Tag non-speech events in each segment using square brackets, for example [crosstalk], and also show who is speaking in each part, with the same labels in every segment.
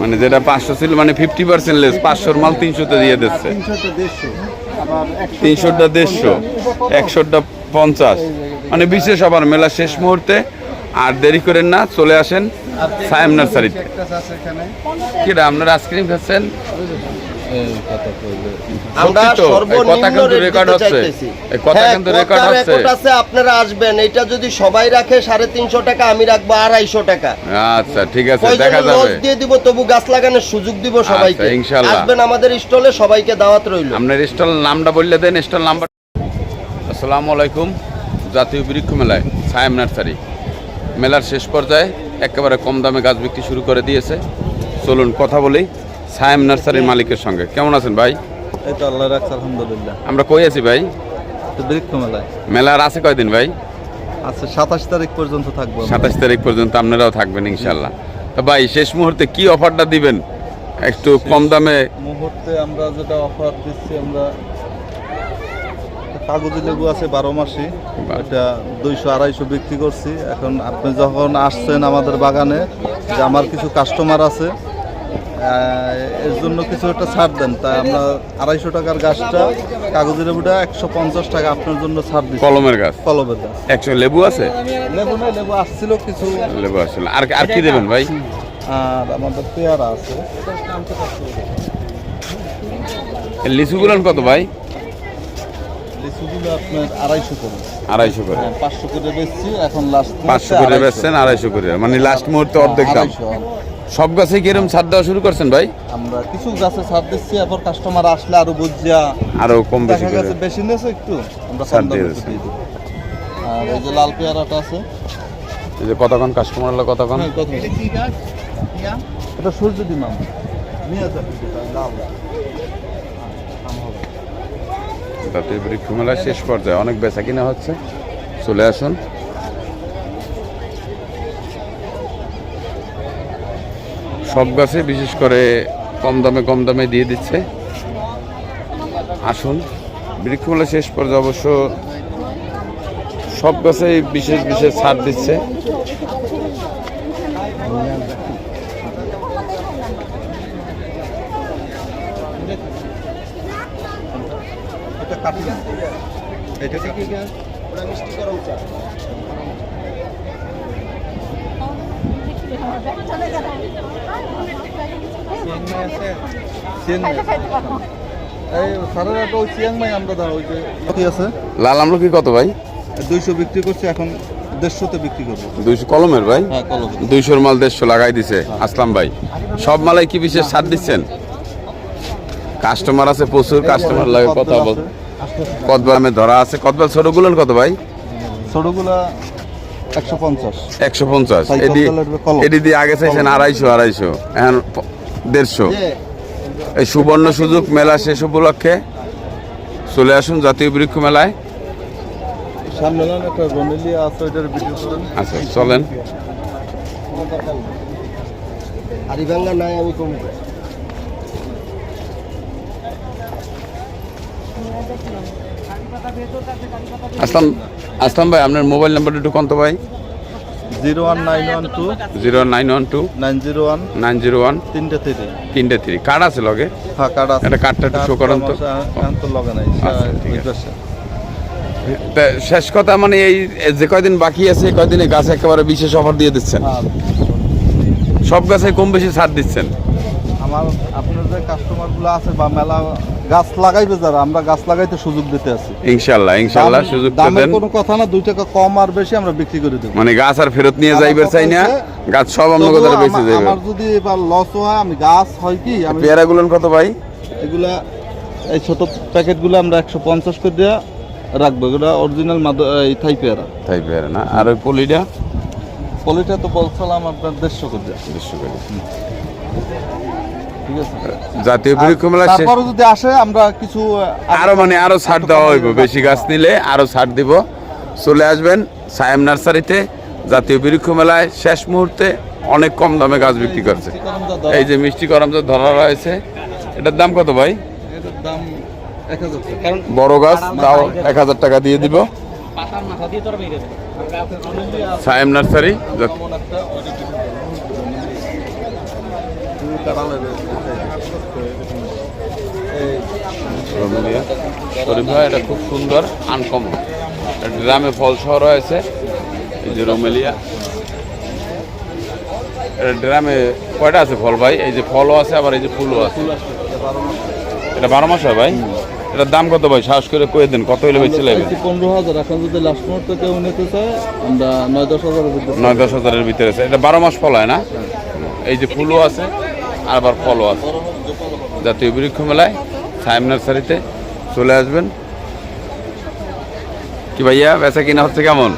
Speaker 1: মানে যেটা পাঁচশো ছিল মানে ফিফটি পার্সেন্ট লেস পাঁচশোর মাল তিনশোতে দিয়ে দিচ্ছে।
Speaker 2: তিনশোটা দেড়শো,
Speaker 1: একশোটা পঞ্চাশ। মানে বিশেষ আবার মেলা শেষ মুহূর্তে, আর দেরি করেন না, চলে আসেন সায়াম নার্সারিতে। কিরা, আপনারা আইসক্রিম খাচ্ছেন?
Speaker 3: আমরা সর্বনিম্ন
Speaker 1: রেকর্ড
Speaker 3: চাইতেছি। হ্যাঁ,
Speaker 1: কিন্তু
Speaker 3: কথা
Speaker 1: রেকর্ড
Speaker 3: আছে আপনারা আসবেন। এটা যদি সবাই রাখে সাড়ে তিনশো টাকা আমি রাখব আড়াইশো টাকা।
Speaker 1: আচ্ছা ঠিক আছে দেখা যাবে।
Speaker 3: দিয়ে দিব তবু গাছ লাগানোর সুযোগ দিব সবাইকে। আসবেন আমাদের স্টলে সবাইকে দাওয়াত রইল।
Speaker 1: আপনার স্টল নামটা বললে দেন স্টল নাম্বার। আসসালামু আলাইকুম জাতীয় বৃক্ষ মেলায় সায়েম নার্সারি। মেলার শেষ পর্যায়ে একেবারে কম দামে গাছ বিক্রি শুরু করে দিয়েছে। চলুন কথা বলি। সায়েম নার্সারির মালিকের সঙ্গে। কেমন আছেন ভাই?
Speaker 2: এই তো আল্লাহ রাখছে আলহামদুলিল্লাহ।
Speaker 1: আমরা কই আছি ভাই?
Speaker 2: বৃক্ষ মেলায়
Speaker 1: মেলার আছে কয়দিন ভাই?
Speaker 2: আচ্ছা সাতাশ তারিখ পর্যন্ত থাকব
Speaker 1: সাতাশ তারিখ পর্যন্ত আপনারাও থাকবেন ইনশাল্লাহ তো ভাই শেষ মুহূর্তে কি অফারটা দিবেন? একটু কম দামে।
Speaker 2: মুহূর্তে আমরা যেটা অফার দিচ্ছি আমরা কাগজি লেবু আছে বারো মাসি। এটা দুইশো আড়াইশো বিক্রি করছি। এখন আপনি যখন আসছেন আমাদের বাগানে যে আমার কিছু কাস্টমার আছে এর জন্য কিছু একটা ছাড় দেন। তা আমরা আড়াইশো টাকার গাছটা কাগজের লেবুটা একশো পঞ্চাশ টাকা আপনার জন্য ছাড় দিচ্ছি।
Speaker 1: কলমের গাছ?
Speaker 2: কলমের গাছ।
Speaker 1: একশো লেবু আছে?
Speaker 2: লেবু না লেবু আসছিল কিছু
Speaker 1: লেবু আসছিল। আর আর কি দেবেন ভাই?
Speaker 2: আর আমাদের পেয়ারা আছে।
Speaker 1: লিচুগুলান কত ভাই?
Speaker 2: লিচুগুলো আপনার আড়াইশো করে।
Speaker 1: আড়াইশো করে।
Speaker 2: হ্যাঁ, পাঁচশো করে বেচছি এখন লাস্ট
Speaker 1: পাঁচশো করে বেচছেন আড়াইশো করে। মানে লাস্ট মুহূর্তে অর্ধেক দাম। সব গাছে কিরম ছাড় দেওয়া শুরু করছেন ভাই?
Speaker 2: আমরা কিছু গাছে ছাড় দিচ্ছি এরপর কাস্টমার আসলে আরও বুঝিয়া
Speaker 1: আরও কম বেশি করে।
Speaker 2: গেছে বেশি নেছে একটু আমরা
Speaker 1: ছাড়
Speaker 2: কম দামে
Speaker 1: দিয়ে
Speaker 2: একটু
Speaker 1: দিচ্ছি।
Speaker 2: আর এই যে লাল পেয়ারাটা আছে।
Speaker 1: এই যে কতক্ষণ কাস্টমার হলো কতক্ষণ?
Speaker 2: হ্যাঁ, এটা সূর্য লাল।
Speaker 1: তাতে বৃক্ষ মেলা শেষ পর্যায়ে অনেক বেচা কিনা হচ্ছে। চলে আসুন। সব গাছে, বিশেষ করে কম দামে কম দামে দিয়ে দিচ্ছে। আসুন বৃক্ষ মেলা শেষ পর্যায়ে অবশ্য সব গাছেই বিশেষ বিশেষ ছাড় দিচ্ছে।
Speaker 2: এটা কাটি না এটা কাটি চিয়াংমাই এই সারের একটা ওই চিয়াংমাই আমরা দাও ওই যে কি আছে
Speaker 1: লাল আমলকি কত ভাই?
Speaker 2: দুইশো বিক্রি করছি এখন দেড়শোতে বিক্রি করব।
Speaker 1: দুইশো কলমের ভাই?
Speaker 2: হ্যাঁ
Speaker 1: দুইশোর মাল দেড়শো লাগাই দিছে। আসলাম ভাই। সব মালাই কি বিশেষ ছাড় দিচ্ছেন? কাস্টমার আছে প্রচুর কাস্টমার লাগে কথা বল কদবামে ধরা আছে। কদবাল ছোটগুলোর কত ভাই?
Speaker 2: ছোটগুলা একশো পঞ্চাশ।
Speaker 1: এডি এডি দিয়ে আগে চাইছেন আড়াইশো আড়াইশো। এখন দেড়শো। এই সুবর্ণ সুযোগ মেলা শেষ উপলক্ষে চলে আসুন জাতীয় বৃক্ষ মেলায়। আচ্ছা চলেন।
Speaker 3: নাই আমি কমে
Speaker 1: আসলাম আসলাম ভাই আপনার মোবাইল নাম্বারটা একটু কত ভাই?
Speaker 2: Zero one nine one two
Speaker 1: zero nine one two
Speaker 2: nine zero one
Speaker 1: nine zero one
Speaker 2: তিনটে থেকে
Speaker 1: তিনটে থ্রি কার্ড আছে লগে
Speaker 2: হ্যাঁ কার্ড আছে।
Speaker 1: একটা কার্ডটা একটু show করেন তো।
Speaker 2: তো লগে নাই
Speaker 1: আচ্ছা, ঠিক আছে। শেষ কথা মানে এই যে কয়দিন বাকি আছে এই কয়দিনে গাছ একেবারে বিশেষ অফার দিয়ে দিচ্ছেন?
Speaker 2: আর
Speaker 1: সব গাছে কম বেশি ছাড় দিচ্ছেন?
Speaker 2: আমার আপনার যে কাস্টমারগুলো আছে বা মেলা গাছ লাগাইবে যারা আমরা গাছ লাগাইতে সুযোগ দিতে আছি।
Speaker 1: ইনশাল্লাহ
Speaker 2: দাম-
Speaker 1: সুযোগ তো দেন।
Speaker 2: কোনো কথা না দুই টাকা কম আর বেশি আমরা বিক্রি করে দেবো।
Speaker 1: মানে গাছ আর ফেরত নিয়ে যাইবার চাই না গাছ সব
Speaker 2: তবুও
Speaker 1: কথা বেঁচে যাবে
Speaker 2: আমার যদি এবার লস হয় আমি গাছ হয় কি আমি
Speaker 1: পেয়ারা গুলো কত ভাই?
Speaker 2: এগুলা এই ছোট প্যাকেটগুলো আমরা একশো পঞ্চাশ করে দেওয়া রাখব। এগুলো অরিজিনাল এই থাই পেয়ারা।
Speaker 1: তাই পেয়ারা না? আর ওই পলিটা?
Speaker 2: পলিটা তো বলছিলাম আপনার দেড়শো করে দেওয়া
Speaker 1: দেড়শো করে। জাতীয় বৃক্ষ মেলা শেষ-
Speaker 2: তারপরে যদি আসে আমরা কিছু
Speaker 1: আরও মানে আরও ছাড় দেওয়া হইব বেশি গাছ নিলে আরও ছাড় দিব। চলে আসবেন সায়েম নার্সারিতে জাতীয় বৃক্ষ মেলায় শেষ মুহূর্তে অনেক কম দামে গাছ বিক্রি করছে। এই যে মিষ্টি করম যে ধরা রয়েছে এটার দাম কত ভাই? বড় গাছ তাও এক হাজার টাকা দিয়ে দিব। সায়েম নার্সারি যা-
Speaker 2: এমন একটা
Speaker 1: রোমেলিয়া শরীফ ভাই এটা খুব সুন্দর আনকমন ড্রামে ফল সহ রয়েছে এই যে রোমেলিয়া। এটা ড্রামে কয়টা আছে ফল ভাই? এই যে ফলও আছে আবার এই যে ফুলও আছে। এটা বারো মাস হয় ভাই? এটার দাম কত ভাই? সাহস করে কয়ে দেন কত হইলে বেশি লাগবে
Speaker 2: পনেরো হাজার এখন যদি লাস্ট মুহূর্তে কেউ নিতে চায় আমরা নয় দশ হাজারের ভিতরে
Speaker 1: নয় দশ হাজারের ভিতরে আছে। এটা বারো মাস ফল হয় না? এই যে ফুলও আছে। আবার ফলও আছে জাতীয় বৃক্ষ মেলায় সাইম নার্সারিতে চলে আসবেন। কি ভাইয়া বেচা কিনা হচ্ছে কেমন?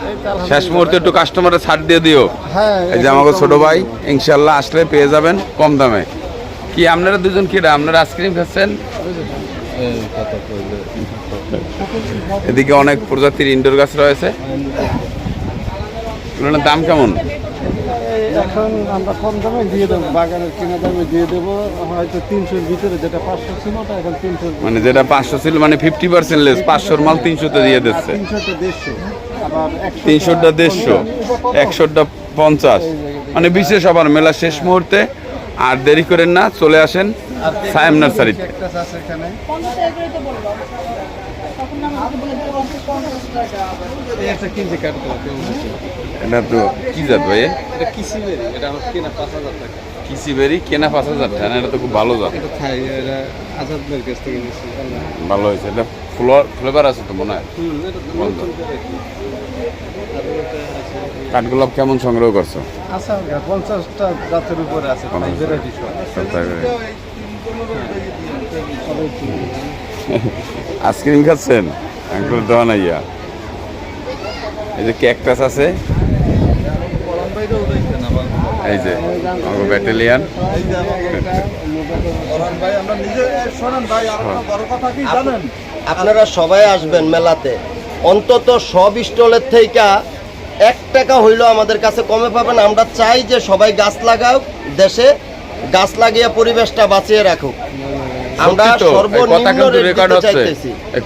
Speaker 1: শেষ মুহূর্তে একটু কাস্টমারে ছাড় দিয়ে দিও।
Speaker 2: হ্যাঁ
Speaker 1: এই যে আমাকে ছোট ভাই ইনশাল্লাহ আসলে পেয়ে যাবেন কম দামে। কি আপনারা দুজন কিরা আপনারা আইসক্রিম খাচ্ছেন? এদিকে অনেক প্রজাতির ইনডোর গাছ রয়েছে। দাম কেমন?
Speaker 2: এখন আমরা কম দামে দিয়ে দেবো বাগানের কিনা দামে দিয়ে দেবো হয়তো তিনশোর ভিতরে যেটা পাঁচশো ছিল ওটা এখন তিনশো
Speaker 1: মানে যেটা পাঁচশো ছিল মানে ফিফটি পার্সেন্ট লেস পাঁচশোর মাল তিনশোতে দিয়ে দিচ্ছে।
Speaker 2: তিনশোটা দেড়শো একশো
Speaker 1: তিনশোটা দেড়শো একশোটা পঞ্চাশ। মানে বিশেষ আবার মেলা শেষ মুহূর্তে আর দেরি করেন না চলে আসেন সায়েম নার্সারিতে। এটা তো কি জাত ভাই?
Speaker 2: এটা কিসি বেরি এটা কেনা পাঁচ হাজার টাকা।
Speaker 1: বেরি কেনা পাঁচ হাজার এটা তো খুব ভালো জাত। ভালো হয়েছে এটা ফ্লোর ফ্লেভার আছে তো মনে হয়? কাঠগোলাপ কেমন সংগ্রহ করছ?
Speaker 2: আচ্ছা পঞ্চাশটা জাতের উপরে আছে [laughs]
Speaker 1: আইসক্রিম খাচ্ছেন? আঙ্কুল দেওয়া না ইয়া। এই যে ক্যাকটাস আছে। এই যে আমাকে ব্যাটালিয়ান
Speaker 3: আপনারা সবাই আসবেন মেলাতে। অন্তত সব স্টলের থেকে এক টাকা হইলেও আমাদের কাছে কমে পাবেন। আমরা চাই যে সবাই গাছ লাগাও দেশে, গাছ লাগিয়ে পরিবেশটা বাঁচিয়ে রাখুক। আমরা
Speaker 1: সত্যি তো, এই কথা
Speaker 3: সর্বনিম্ন
Speaker 1: রেকর্ড হচ্ছে।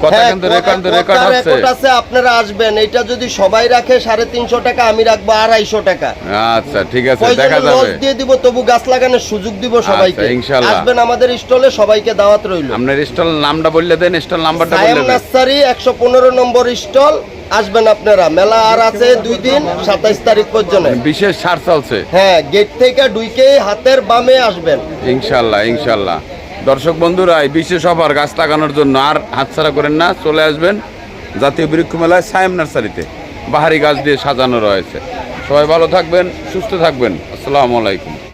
Speaker 1: কথা
Speaker 3: হ্যাঁ,
Speaker 1: কিন্তু রেকর্ড- রেকর্ড হচ্ছে।
Speaker 3: আছে আপনারা আসবেন। এটা যদি সবাই রাখে সাড়ে তিনশো টাকা আমি রাখব আড়াইশো টাকা।
Speaker 1: আচ্ছা ঠিক আছে দেখা যাবে।
Speaker 3: দিয়ে দিব তবু গাছ লাগানোর সুযোগ দিব সবাইকে।
Speaker 1: আচ্ছা,
Speaker 3: আসবেন আমাদের স্টলে সবাইকে দাওয়াত রইল।
Speaker 1: আপনার স্টল নামটা বললে দেন স্টল নাম্বারটা বললে দেন।
Speaker 3: নার্সারি একশো পনেরো নম্বর স্টল। আসবেন আপনারা। মেলা আর আছে দুই দিন সাতাইশ তারিখ পর্যন্ত।
Speaker 1: বিশেষ ছাড় চলছে।
Speaker 3: হ্যাঁ গেট থেকে ডুইকে হাতের বামে আসবেন।
Speaker 1: ইনশাল্লাহ ইনশাল্লাহ। দর্শক বন্ধুরা, এই বিশেষ অফার গাছ লাগানোর জন্য আর হাতছাড়া করেন না, চলে আসবেন জাতীয় বৃক্ষ মেলায় সায়েম নার্সারিতে। বাহারি গাছ দিয়ে সাজানো রয়েছে। সবাই ভালো থাকবেন, সুস্থ থাকবেন। আসসালামু আলাইকুম।